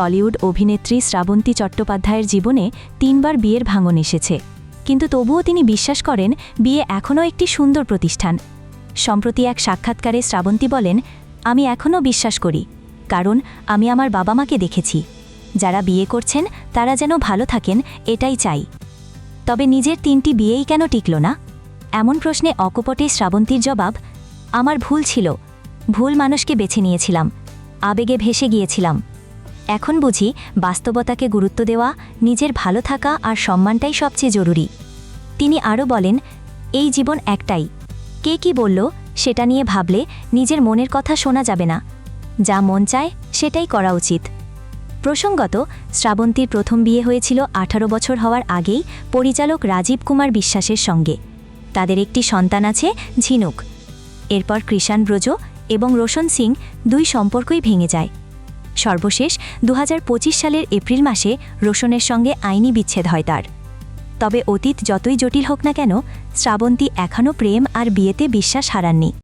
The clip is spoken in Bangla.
টলিউড অভিনেত্রী শ্রাবন্তী চট্টোপাধ্যায়ের জীবনে তিনবার বিয়ের ভাঙন এসেছে। কিন্তু তবুও তিনি বিশ্বাস করেন, বিয়ে এখনও একটি সুন্দর প্রতিষ্ঠান। সম্প্রতি এক সাক্ষাৎকারে শ্রাবন্তী বলেন, আমি এখনও বিশ্বাস করি, কারণ আমি আমার বাবা মাকে দেখেছি। যারা বিয়ে করছেন, তারা যেন ভালো থাকেন, এটাই চাই। তবে নিজের তিনটি বিয়েই কেন টিকল না? এমন প্রশ্নে অকপটে শ্রাবন্তীর জবাব, আমার ভুল ছিল। ভুল মানুষকে বেছে নিয়েছিলাম। আবেগে ভেসে গিয়েছিলাম। এখন বুঝি বাস্তবতাকে গুরুত্ব দেওয়া, নিজের ভালো থাকা আর সম্মানটাই সবচেয়ে জরুরি। তিনি আরও বলেন, এই জীবন একটাই। কে কি বলল সেটা নিয়ে ভাবলে নিজের মনের কথা শোনা যাবে না। যা মন চায় সেটাই করা উচিত। প্রসঙ্গত, শ্রাবন্তীর প্রথম বিয়ে হয়েছিল আঠারো বছর হওয়ার আগেই পরিচালক রাজীব কুমার বিশ্বাসের সঙ্গে। তাদের একটি সন্তান আছে, ঝিনুক। এরপর কৃষাণ ব্রজ এবং রোশন সিং দুই সম্পর্কই ভেঙে যায়। সর্বশেষ দু হাজার পঁচিশ সালের এপ্রিল মাসে রোশনের সঙ্গে আইনি বিচ্ছেদ হয় তার। তবে অতীত যতই জটিল হোক না কেন, শ্রাবন্তী এখনও প্রেম আর বিয়েতে বিশ্বাস হারাননি।